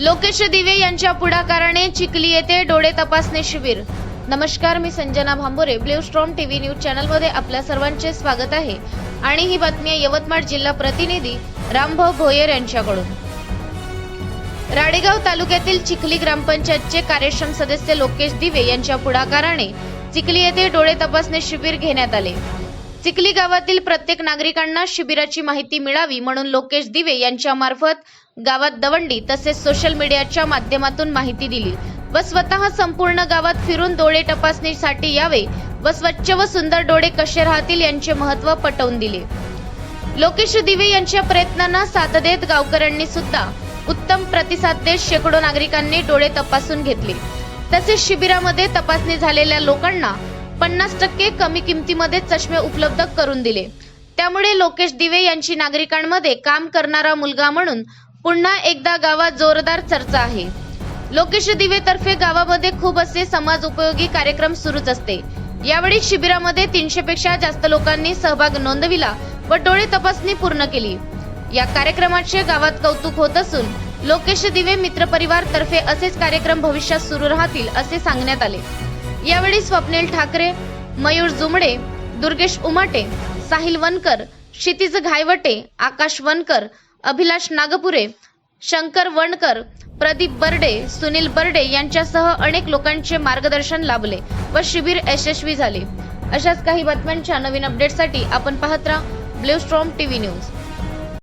लोकेश दिवे यांच्या पुढाकाराने चिखली येथे डोळे तपासणी शिबिर. नमस्कार मी Sanjana Bhambore. Blue storm TV news चॅनलमध्ये आपल्या सर्वांचे स्वागत आहे. आणि ही बातमी यवतमाळ जिल्हा प्रतिनिधी रामभाऊ भोयर यांच्याकडून. राडेगाव तालुक्यातील चिखली ग्रामपंचायतचे कार्यक्षम सदस्य लोकेश दिवे यांच्या पुढाकाराने चिखली येथे डोळे तपासणी शिबिर घेण्यात आले. चिखली गावातील प्रत्येक नागरिकांना शिबिराची माहिती मिळावी म्हणून लोकेश दिवे यांच्या मार्फत गावात दवंडी तसेच सोशल मीडियाच्या माध्यमातून माहिती दिली. व स्वतः संपूर्ण गावात फिरून डोळे तपासणीसाठी यावे व स्वच्छ व सुंदर डोळे कसे राहतील यांचे महत्त्व पटवून दिले. लोकेश दिवे यांच्या प्रयत्नांना साथ देत गावकऱ्यांनी सुद्धा उत्तम प्रतिसाद देत शेकडो नागरिकांनी डोळे तपासून घेतले. तसेच शिबिरामध्ये तपासणी झालेल्या लोकांना पन्नास टक्के कमी किमतीमध्ये चष्मे उपलब्ध करून दिले. त्यामुळे लोकेश दिवे यांची नागरिकांमध्ये काम करणारा मुलगा म्हणून पुन्हा एकदा गावात जोरदार चर्चा आहे. लोकेश दिवे तर्फे गावामध्ये खूप असे समाज उपयोगी कार्यक्रम सुरूच असते. यावेळी शिबिरामध्ये तीनशे पेक्षा जास्त लोकांनी सहभाग नोंदविला व डोळे तपासणी पूर्ण केली. या कार्यक्रमाचे गावात कौतुक होत असून लोकेश दिवे मित्र परिवार तर्फे असेच कार्यक्रम भविष्यात सुरू राहतील असे सांगण्यात आले. यावेळी स्वप्नील ठाकरे मयूर जुमडे दुर्गेश उमाटे साहिल वनकर क्षितिज घायवटे आकाश वनकर अभिलाष नागपुरे शंकर वणकर प्रदीप बर्डे सुनील बर्डे यांच्यासह अनेक लोकांचे मार्गदर्शन लाभले व शिबिर यशस्वी झाले. अशाच काही बातम्यांच्या नवीन अपडेटसाठी आपण पाहत राहा. Blue storm TV news.